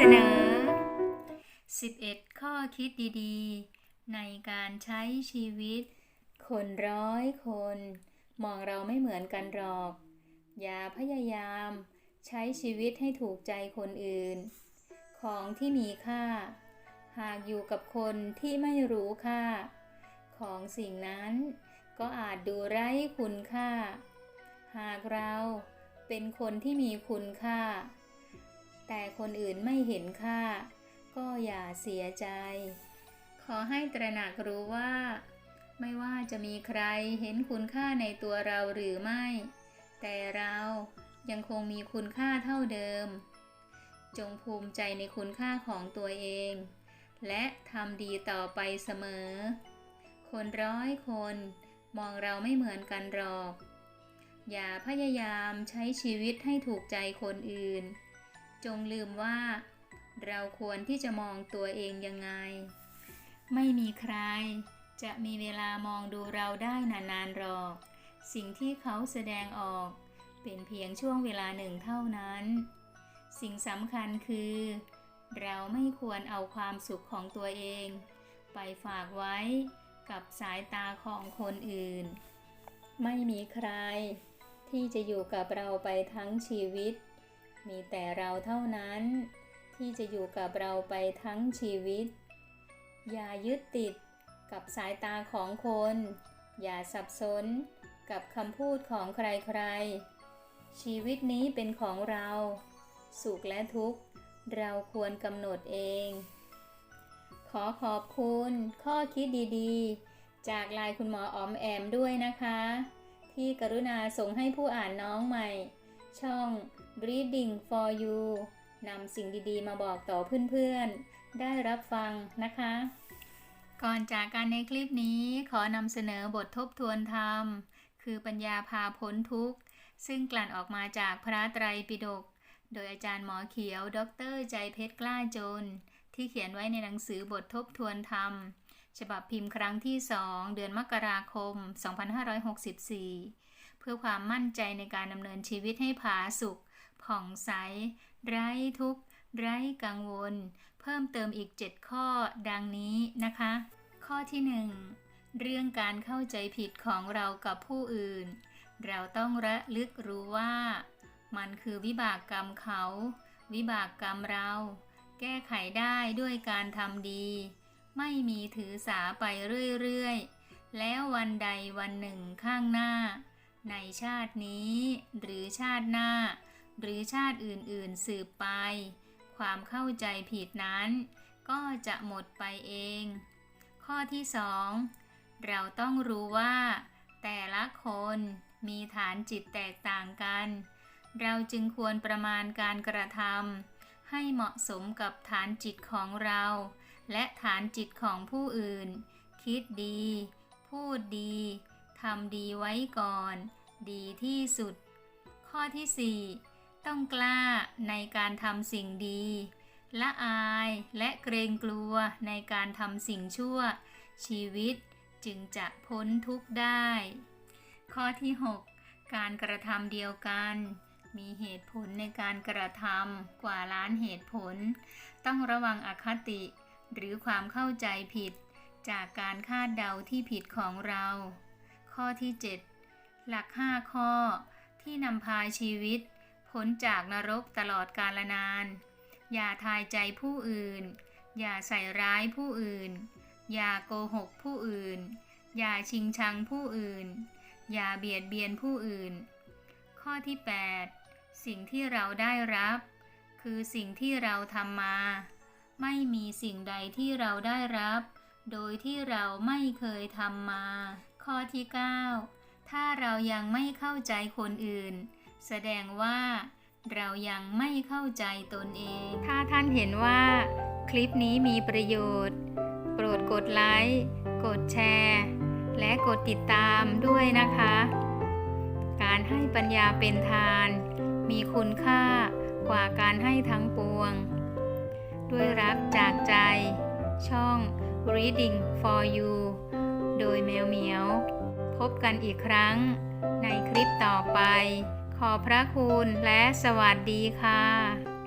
เสนอ 11 ข้อคิดดีๆ ในการใช้ชีวิต คนร้อยคน มองเราไม่เหมือนกันหรอก อย่าพยายาม ใช้ชีวิตให้ถูกใจคนอื่น ของที่มีค่า หากอยู่กับคนที่ไม่รู้ค่า ของสิ่งนั้นก็อาจดูไร้คุณค่า หากเราเป็นคนที่มีคุณค่า แต่คนอื่นไม่เห็นค่า ก็อย่าเสียใจ ขอให้ตระหนักรู้ว่า ไม่ว่าจะมีใครเห็นคุณค่าในตัวเราหรือไม่ แต่เรายังคงมีคุณค่าเท่าเดิม จงภูมิใจในคุณค่าของตัวเอง และทำดีต่อไปเสมอ คนร้อยคนมองเราไม่เหมือนกันหรอก อย่าพยายามใช้ชีวิตให้ถูกใจคนอื่น จงลืมว่า เราควรที่จะมองตัวเองยังไง ไม่มีใครจะมีเวลามองดูเราได้นานๆหรอก สิ่งที่เขาแสดงออก เป็นเพียงช่วงเวลาหนึ่งเท่านั้น สิ่งสำคัญคือ เราไม่ควรเอาความสุขของตัวเอง ไปฝากไว้กับสายตาของคนอื่น ไม่มีใครที่จะอยู่กับเราไปทั้งชีวิต มีแต่เราเท่านั้น ที่จะอยู่กับเราไปทั้งชีวิต อย่ายึดติดกับสายตาของคน อย่าสับสนกับคำพูดของใครๆ ชีวิตนี้เป็นของเรา สุขและทุกข์เราควรกำหนดเอง ขอขอบคุณข้อคิดดีๆ จากลายคุณหมอออมแอมด้วยนะคะ ที่กรุณาส่งให้ผู้อ่านน้องใหม่ ช่อง Reading for You นำสิ่งดีๆ มาบอกต่อเพื่อนๆ ได้รับฟังนะคะ ก่อนจากกันในคลิปนี้ขอนำเสนอบททบทวนธรรม คือปัญญาพาพ้นทุกข์ ซึ่งกลั่นออกมาจากพระไตรปิฎกโดยอาจารย์หมอเขียว ดร ใจเพชรกล้าจน ที่เขียนไว้ในหนังสือบททบทวนธรรม ฉบับพิมพ์ครั้งที่ 2 เดือนมกราคม 2564 พื่อความมั่นใจในการดำเนินชีวิตให้ผาสุกผ่องใส ไร้ทุกข์ ไร้กังวล เพิ่มเติมอีก 7 ข้อดังนี้นะคะ ข้อที่ 1 เรื่องการเข้าใจผิดของเรากับผู้อื่น เราต้องระลึกรู้ว่า มันคือวิบากกรรมเขา วิบากกรรมเรา แก้ไขได้ด้วยการทำดี ไม่มีถือสาไปเรื่อยๆแล้ววันใดวันหนึ่งข้างหน้า ในชาตินี้ หรือชาติหน้า หรือชาติอื่นๆสืบไป ความเข้าใจผิดนั้น ก็จะหมดไปเอง ข้อที่2เราต้องรู้ว่า แต่ละคนมีฐานจิตแตกต่างกัน เราจึงควรประมาณการกระทำให้เหมาะสมกับฐานจิตของเรา และฐานจิตของผู้อื่น คิดดี พูดดี ทำดีไว้ก่อน ดีที่สุด ข้อที่ 4 ต้องกล้าในการทำสิ่งดี ละอายและเกรงกลัวในการทำสิ่งชั่ว ชีวิตจึงจะพ้นทุกข์ได้ ข้อที่ 6 การกระทำเดียวกัน มีเหตุผลในการกระทำกว่าล้านเหตุผล ต้องระวังอคติ หรือความเข้าใจผิด จากการคาดเดาที่ผิดของเรา ข้อที่ 7 หลัก 5 ข้อ ที่นำพาชีวิตพ้นจากนรกตลอดกาลนาน อย่าทายใจผู้อื่น อย่าใส่ร้ายผู้อื่น อย่าโกหกผู้อื่น อย่าชิงชังผู้อื่น อย่าเบียดเบียนผู้อื่น ข้อที่ 8 สิ่งที่เราได้รับ คือสิ่งที่เราทำมา ไม่มีสิ่งใดที่เราได้รับ โดยที่เราไม่เคยทำมา ข้อที่ 9 ถ้าเรายังไม่เข้าใจคนอื่น แสดงว่าเรายังไม่เข้าใจตนเอง ถ้าท่านเห็นว่า คลิปนี้มีประโยชน์ โปรดกดไลค์ กดแชร์ และกดติดตามด้วยนะคะ การให้ปัญญาเป็นทาน มีคุณค่ากว่าการให้ทั้งปวง ด้วยรักจากใจ ช่อง Reading for You โดยแมวเหมียว พบกันอีกครั้ง ในคลิปต่อไป ขอพระคุณและสวัสดีค่ะ